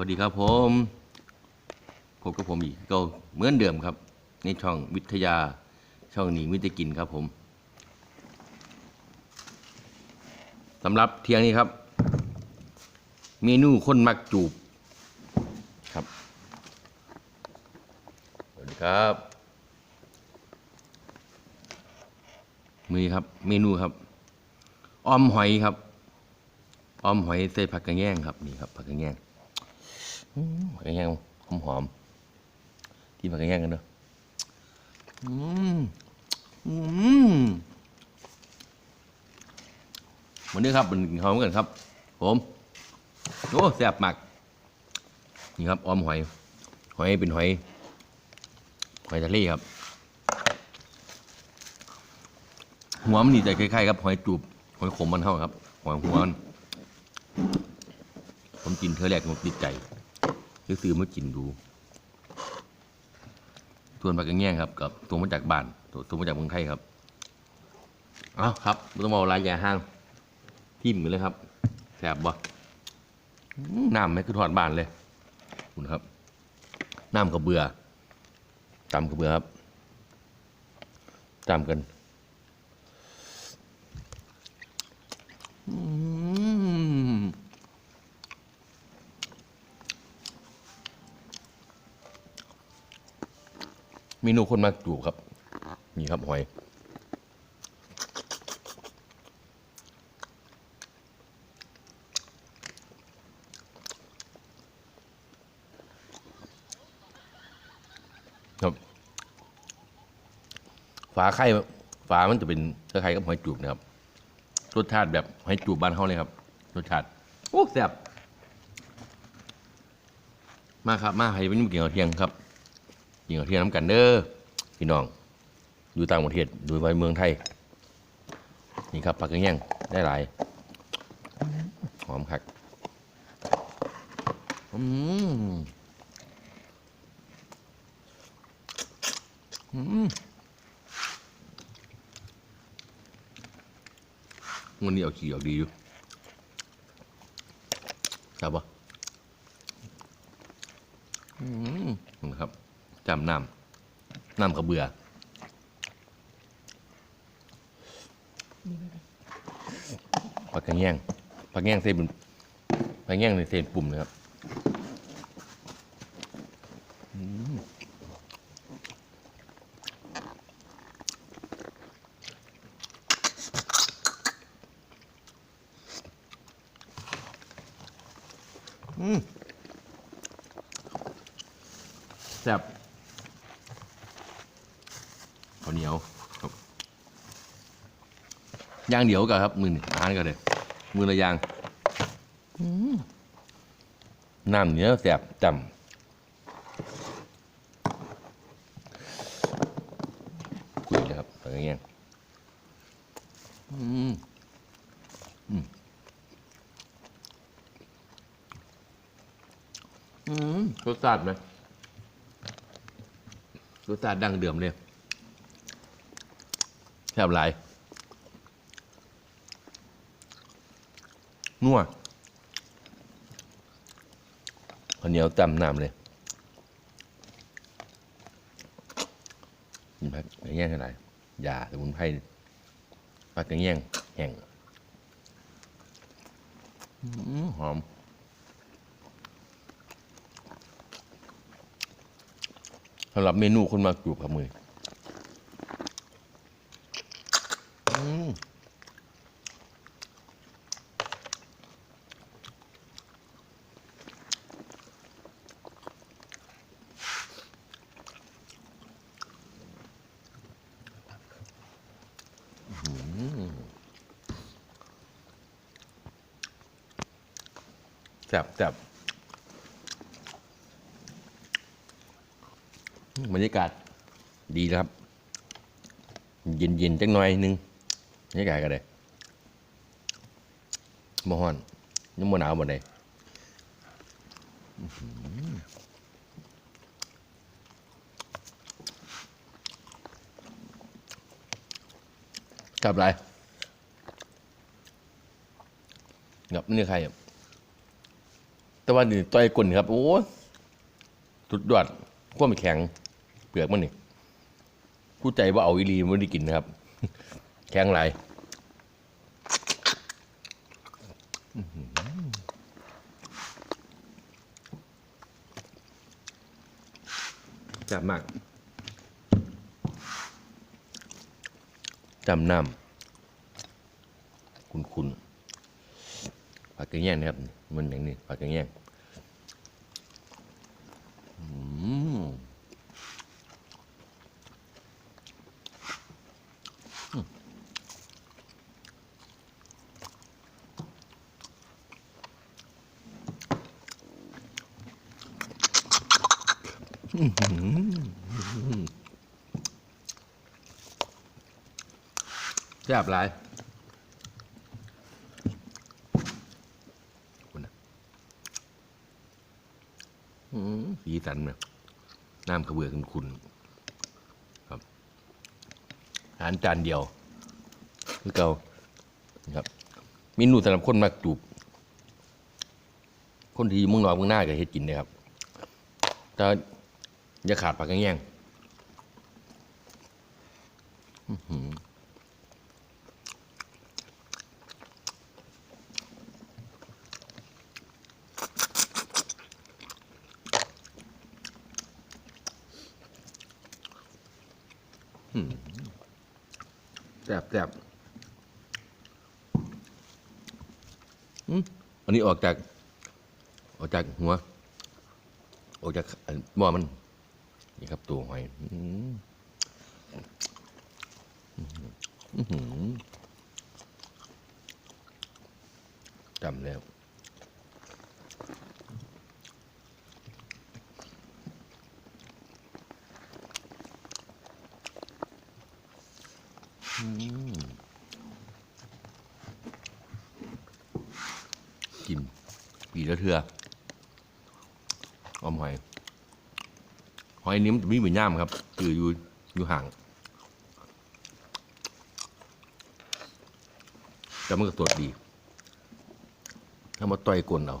วัสดีครับผมพบกับผมอีกก็เหมือนเดิมครับ ในช่องวิทยาช่องหนีมิตรกินครับผมสำหรับเที่ยงนี้ครับ เมนูคนมักจูบครับสวัสดีครับมือครับ เมนูครับออมหอยครับออมหอยใส่ผักกระแยงครับนี่ครับผักกระแยง ผักกระแยงหอมหอมที่ผักกระแยงกันเนอะอืมอืมวันนี้ครับเป็นหอมกันครับ ผมโอ้แซ่บมากนี่ครับออมหอย หอยเป็นหอย หอยทะเลครับหัวมันนี่จะคล้ายๆครับหอยจูบหอยขมมันเท่าครับหอยหัวมันผมกินเธอแรกผมติดใจ ซื้อมากินดูส่วนผักกระแง่งครับกับตัวมาจากบ้านตัวตัวมาจากเมืองไทยครับเอาครับต้องเอาลายยาห้างทิ่มกันเลยครับแสบบ่น้ำไม่คือทอดบ้านเลยคุณครับน้ำกระเบือตำกระเบือครับตำกัน มนูคนมากจูบครับ นี่ครับหอย ครับ ฝาไข่ฝามันจะเป็นคล้ายๆกับหอยจูบนะครับ รสชาติแบบหอยจูบบ้านเขาเลยครับ รสชาติโอ้แซ่บมาครับ มาให้เป็นกินข้าวเทียงครับ กินข้าวเที่ยงน้ำกันเด้อพี่น้องอยู่ต่างประเทศอยู่ไปเมืองไทย นี่ครับผักกระแยงได้หลายหอมคักอืมอืมวันนี้เอาขี้ออกดีอยู่ครับปะอืมนะครับ จำน้ำน้ำกระเบือผักกระแยงผักแยงเส้นเป็นผักกระแยงในเส้นปุ่มนะครับอืมแซ่บข้าว เหนียวครับย่างเดียวกันครับ มือหนึ่งอาหารกันเลยมือละย่างน้ำเนื้อแสบจำคุยเลยครับอะไรเงี้ยอืมอืมอืมรสชาติไหมรสชาติดั้งเดิมเลย ซ่บหลายนัวข้าวเหนียวจำน้ำเลยนี่พักกระแยงเท่าไหร่ยาสมุนไพรพักกระแยงแห้งหอหอมสำหรับเมนูคนมาจูบกับมือ อืมแซ่บแซ่บบรรยากาศดีครับ เย็นเย็นๆจังหน่อยนึง บรรยากาศก็ได้บ่ฮ้อนยังบ่หนาวบ่ได้กลับไรกับนี่ใครอะแต่ว่านี่ต่อยกลนครับ โอ้สุดยอดขั้วมันแข็ง เปลือกมันนี่ผู้ใจว่าเอาอีหลีมันไม่ได้กินนะครับ แข็งหลายอื้อหือจับมากจำน้ำคุณคุณผักกระแยงนะครับ มันอย่างนี้ผักกระแยงอืม แซ่บหลายคุณนะอื้อสีสันเนี่ยน้ำกระเบือคุณคุณครับอาหารจานเดียวคือเก่าครับเมนูสำหรับคนมักจูบคนที่อยู่เมึงนอกเมึงหน้าก็เฮ็ดกินนะครับแต่ อย่าขาดผักกระแยงอื้อหือแซ่บแซ่บอืมอันนี้ออกจาก ออกจากหัว ออกจากอันหม้อมัน นี่ครับตัวหอยจำแล้วกินปีละเทือออมหอย อยนี้มันจะมีเหมือนย่ามครับ คืออยู่อยู่ห่าง แต่มันก็สดดี ถ้ามาต่อยกลนเอา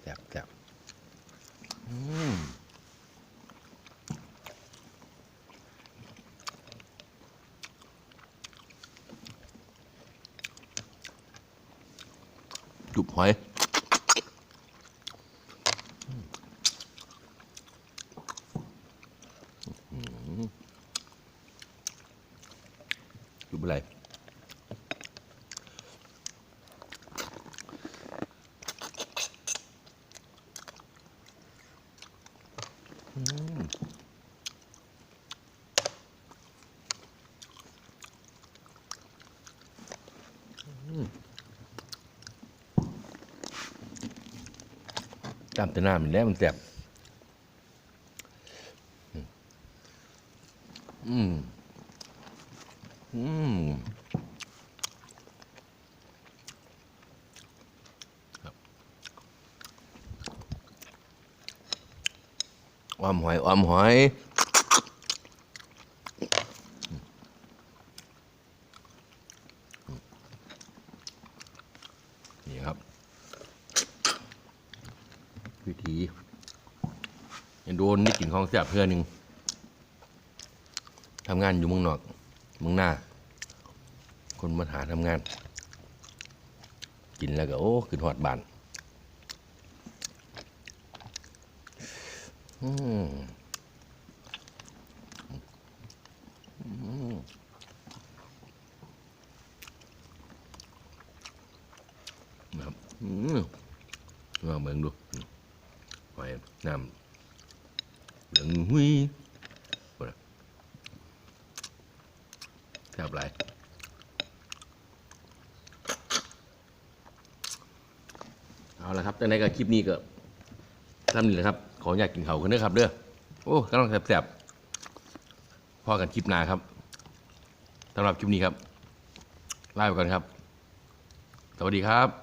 แซ่บแซ่บอืมจุบหอยจุบ อะไรจำแต่น้ามันแล้วมันแสบอืม อืมครับ ออมหอยออมหอยนี่ครับวิธียังโดนนี่กินของแซ่บเพื่อนหนึ่งทำงานอยู่เมืองนอกเมืองหน้า คนมาหาทำงาน กินแล้วก็โอ้ขึ้นหอดบาน อืมอืมนะครับอืมลองเบิ่งดูหอยน้ำเหลืองหุยบ่ล่ะแซ่บหลายเอาละครับจากนั้นก็คลิปนี้ก็ทำนี่แหละครับ ขออยากกินเขาคนเด้อครับเด้อโอ้กำลังแสบๆพอกันคลิปหน้าครับสำหรับคลิปนี้ครับลาไปก่อนครับ สวัสดีครับ